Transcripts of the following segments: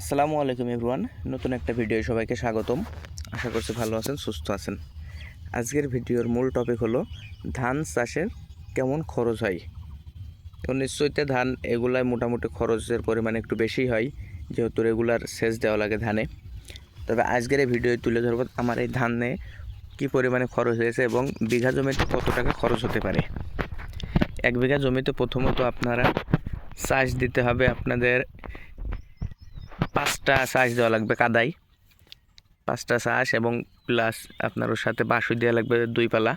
আসসালামু আলাইকুম এভরিওয়ান। নতুন একটা ভিডিও সবাইকে স্বাগতম। আশা করছি ভালো আছেন, সুস্থ আছেন। আজকের ভিডিওর মূল টপিক হলো, ধান চাষের কেমন খরচ হয়? তো নিশ্চয়তে ধান এগুলায় মোটামুটি খরচের পরিমাণ একটু বেশি হয়, যেহেতু রেগুলার সেচ দেওয়া লাগে ধানে। তবে আজকের এই ভিডিও তুলে ধরবো আমার এই ধানে কী পরিমাণে খরচ হয়েছে এবং বিঘা জমিতে কত টাকা খরচ হতে পারে? এক বিঘা জমিতে প্রথমত আপনারা চাষ দিতে হবে আপনাদের পাঁচটা চাষ দেওয়া লাগবে কাদাই পাঁচটা চাষ এবং প্লাস আপনার ওর সাথে বাসু দেওয়া লাগবে দুই পালা।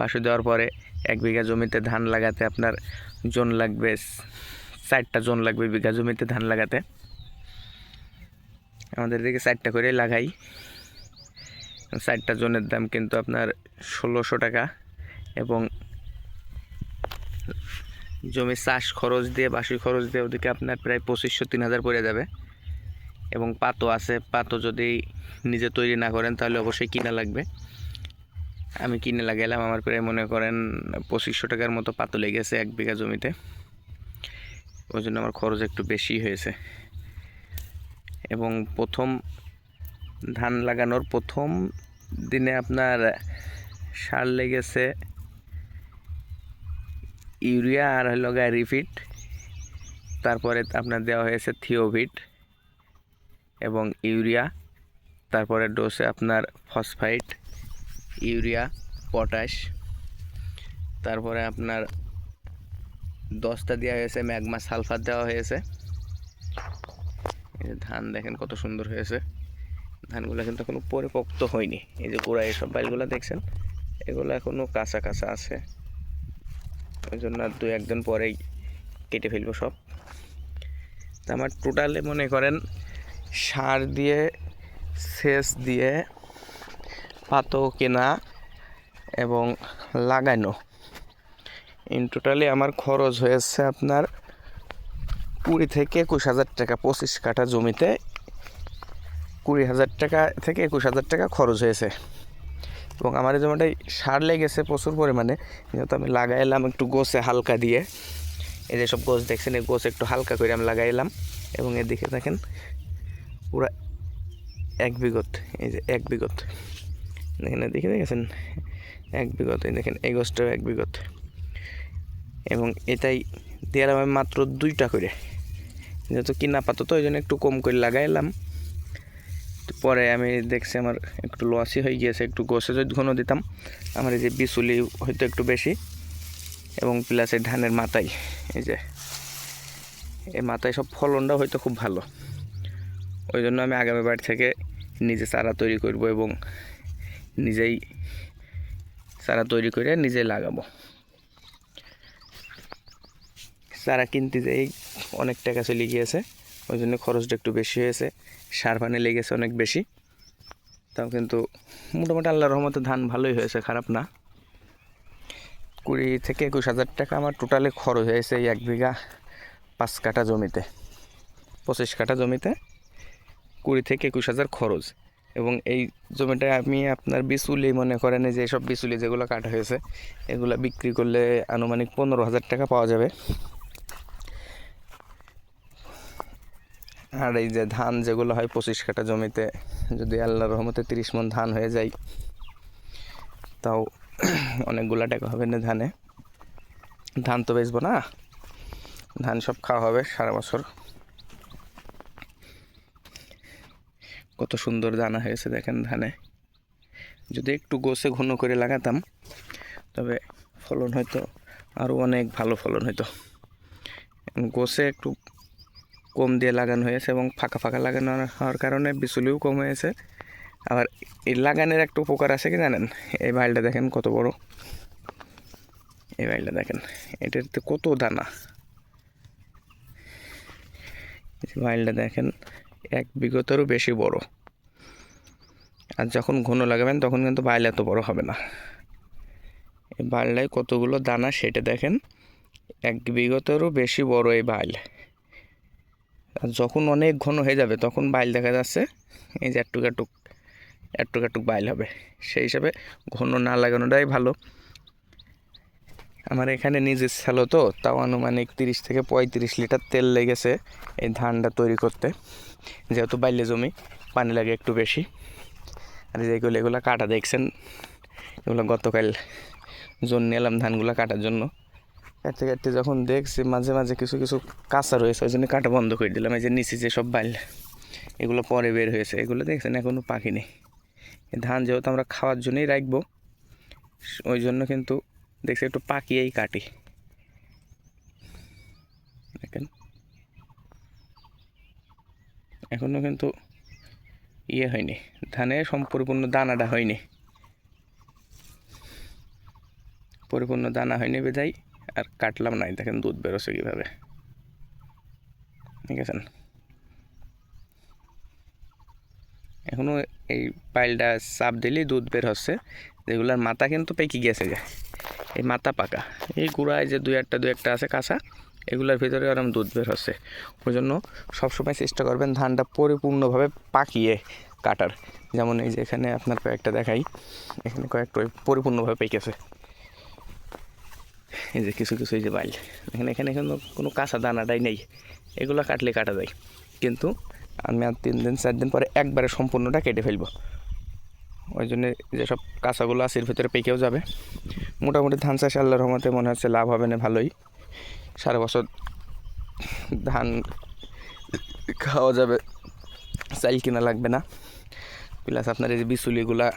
বাসু দেওয়ার পরে এক বিঘা জমিতে ধান লাগাতে আপনার জোন লাগবে চারটা জোন লাগবে বিঘা জমিতে ধান লাগাতে। আমাদের এদিকে চারটা করে লাগাই। চারটা জোনের দাম কিন্তু আপনার ষোলোশো টাকা এবং জমি চাষ খরচ দিয়ে বাসি খরচ দিয়ে ওদিকে আপনার প্রায় পঁচিশশো, তিন হাজার পড়ে যাবে। এবং পাতো আছে। পাতো যদি নিজে তৈরি না করেন, তাহলে অবশ্যই কিনা লাগবে। আমি কিনে লাগাইলাম, আমার প্রায় মনে করেন পঁচিশশো টাকার মতো পাতো লেগেছে এক বিঘা জমিতে। ওই জন্য আমার খরচ একটু বেশি হয়েছে। এবং প্রথম ধান লাগানোর প্রথম দিনে আপনার সার লেগেছে ইউরিয়া আর হলো গায়ে রিফিট। তারপরে আপনার দেওয়া হয়েছে থিওভিট। এবং ইউরিয়া। তারপরে ডোসে আপনার ফসফাইট ইউরিয়া পটাশ তারপরে আপনার দশটা দেওয়া হয়েছে, ম্যাগমা সালফার দেওয়া হয়েছে। এই যে ধান দেখেন কত সুন্দর হয়েছে। ধানগুলো কিন্তু এখনও পরিপক্ত হয়নি। এই যে গোড়া এইসব বাইলগুলো দেখছেন, এগুলো এখনও কাঁচা কাঁচা আছে। ওই জন্য আর দু একদিন পরেই কেটে ফেলব সব। তা আমার টোটালে মনে করেন সার দিয়ে, সেচ দিয়ে পাতো কেনা এবং লাগানো। ইন টোটালি আমার খরচ হয়েছে আপনার কুড়ি থেকে একুশ হাজার টাকা, পঁচিশ কাঠা জমিতে কুড়ি হাজার টাকা থেকে একুশ হাজার টাকা খরচ হয়েছে। এবং আমার এই জমিটাই সার লেগেছে প্রচুর পরিমাণে, যেহেতু আমি লাগাইলাম একটু গোছে হালকা দিয়ে। এই যে সব গোছ দেখছেন, এই গোছ একটু হালকা করে আমি লাগাইলাম। এবং এদিকে দেখেন পুরো এক বিগত, এই যে এক বিগত। দেখেন দেখে দেখেছেন? এক বিগত, এই দেখেন, এই গোছটাও এক বিগত। এবং এটাই দিলাম আমি মাত্র দুইটা করে। যেহেতু কিনা পাতো তো ওই জন্য একটু কম করে লাগাইলাম। পরে আমি দেখছি আমার একটু লসই হয়ে গিয়েছে, একটু গোসে যদি ঘন দিতাম, আমার এই যে বিচুলি হয়তো একটু বেশি। এবং প্লাস এই ধানের মাথায়, এই যে, এই মাথায় সব ফলনটাও হয়তো খুব ভালো। ওই জন্য আমি আগামী আগামীবার থেকে নিজে চারা তৈরি করব এবং নিজেই চারা তৈরি করে নিজে লাগাবো। চারা কিনতে যেই অনেক টাকা চলে গিয়েছে, ওই জন্য খরচটা একটু বেশি হয়েছে। সার পানি লেগেছে অনেক বেশি। তাও কিন্তু মোটামুটি আল্লাহ রহমতে ধান ভালোই হয়েছে, খারাপ না। কুড়ি থেকে একুশ হাজার টাকা আমার টোটালি খরচ হয়েছে এক বিঘা পাঁচ কাঠা জমিতে, পঁচিশ কাঠা জমিতে। কুড়ি থেকে একুশ হাজার খরচ। এবং এই জমিটা আমি আপনার বিচুলি মনে করেন যে সব বিচুলি যেগুলো কাটা হয়েছে, এগুলো বিক্রি করলে আনুমানিক পনেরো হাজার টাকা পাওয়া যাবে। আর এই যে ধান যেগুলো হয় পঁচিশ কাঠা জমিতে, যদি আল্লাহ রহমতে তিরিশ মন ধান হয়ে যায়, তাও অনেকগুলো টাকা হবে না ধানে। ধান তো বেচবো না, ধান সব খাওয়া হবে সারা বছর। কত সুন্দর দানা হয়েছে দেখেন ধানে। যদি একটু গোছে ঘন করে লাগাতাম, তবে ফলন হয়তো আরও অনেক ভালো ফলন হতো গোছে একটু কম দিয়ে লাগানো হয়েছে এবং ফাঁকা ফাঁকা লাগানো হওয়ার কারণে বিচুলিও কম হয়েছে। আবার এই লাগানোর একটা উপকার আছে কি জানেন? এই বাইলটা দেখেন কত বড়। এই বাইলটা দেখেন, এটাতে কত দানা। বাইলটা দেখেন এক বিগতেরও বেশি বড়। আর যখন ঘন লাগাবেন, তখন কিন্তু বাইল এত বড় হবে না। এই বাইলটায় কতগুলো দানা সেটা দেখেন, এক বিগতেরও বেশি বড় এই বাইল। আর যখন অনেক ঘন হয়ে যাবে, তখন বাইল দেখা যাচ্ছে, এই যে একটুক একটুক একটুক একটুক বাইল হবে। সেই হিসাবে ঘন না লাগানোটাই ভালো। আমার এখানে নিজের ছিল তো, তাও আনুমানিক তিরিশ থেকে পঁয়ত্রিশ লিটার তেল লেগেছে এই ধানটা তৈরি করতে। যেহেতু বাইলে জমি, পানি লাগে একটু বেশি। আর যেগুলো এগুলো কাটা দেখছেন? এগুলো গতকাল জন্য এলাম ধানগুলো কাটার জন্য। কাটতে কাটতে যখন দেখছি, মাঝে মাঝে কিছু কিছু কাঁচা রয়েছে, ওই জন্য কাটা বন্ধ করে দিলাম। এই যে নিচে যে সব বাইল, এগুলো পরে বের হয়েছে। এগুলো দেখছেন এখনও পাখি নেই। ধান যেহেতু আমরা খাওয়ার জন্যই রাখব, ওই জন্য কিন্তু দেখছি একটু পাকিয়েই কাটি। দেখেন। এখনও কিন্তু ইয়ে হয়নি, ধানে সম্পূর্ণ দানাটা হয়নি। পরিপূর্ণ দানা হয়নি বেজাই আর কাটলাম নাই দেখেন দুধ বেরোছে কীভাবে। ঠিক আছে এখনও এই পাইলটা চাপ দিলেই দুধ বের হচ্ছে। যেগুলার মাথা কিন্তু পেকে গেছে যে এই মাথা পাকা। এই গুঁড়ায় যে দু একটা দু একটা আছে কাঁচা এগুলোর ভিতরে ওরম দুধ বের হচ্ছে। ওই জন্য সবসময় চেষ্টা করবেন ধানটা পরিপূর্ণভাবে পাকিয়ে কাটার। যেমন এই যে এখানে আপনার কয়েকটা দেখাই। এখানে কয়েকটা পরিপূর্ণভাবে পেকেছে। এই যে কিছু কিছু এই যে বাইল। এখানে এখানে কোনো কোনো কাঁচা দানাটাই নেই। এগুলো কাটলে কাটা যায়। কিন্তু আমি আর তিন দিন, চার দিন পরে একবারে সম্পূর্ণটা কেটে ফেলব। ওই জন্যে যেসব কাঁচাগুলো আছে এর ভিতরে পেকেও যাবে। মোটামুটি ধান চাষ আল্লাহর রহমতে মনে হচ্ছে লাভ হবে না ভালোই। সারা বছর ধান খাওয়া যাবে। চাইল কিনা লাগবে না। প্লাস আপনার এই যে বিচুলিগুলা,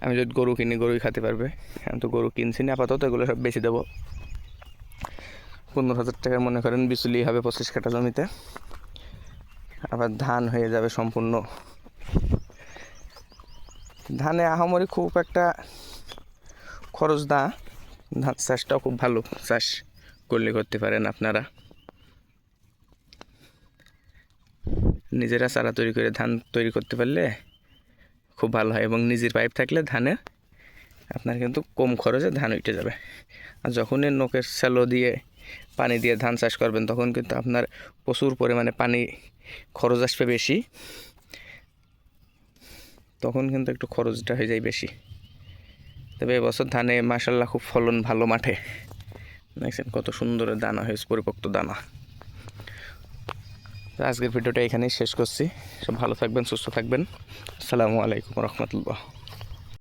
আমি যদি গরু কিনি, গরুই খেতে পারবে। আমি তো গরু কিনছি না, আপাতত এগুলো সব বেশি দেবো। পনেরো হাজার টাকার মনে করেন বিচুলি হবে পঁচিশ কাঠা জমিতে। আবার ধান হয়ে যাবে সম্পূর্ণ। ধানে আহামরি খুব একটা খরচ না। ধান চাষটাও খুব ভালো চাষ। করলে করতে পারেন আপনারা। নিজেরা চারা তৈরি করে, ধান তৈরি করতে পারলে খুব ভালো হয় এবং নিজের পাইপ থাকলে ধানে আপনার কিন্তু কম খরচে ধান উঠে যাবে। আর যখনই নোকের স্যালো দিয়ে পানি দিয়ে ধান চাষ করবেন, তখন কিন্তু আপনার প্রচুর পরিমাণে পানি খরচ আসবে বেশি। তখন কিন্তু একটু খরচটা হয়ে যায় বেশি। তবে এবছর ধানে মাসাল্লাহ খুব ফলন ভালো মাঠে। দেখছেন কত সুন্দর দানা হয়েছে, পরিপক্ত দানা। আজকের ভিডিওটা এখানেই শেষ করছি। সব ভালো থাকবেন, সুস্থ থাকবেন। আসসালামু আলাইকুম রহমতুল্লাহ।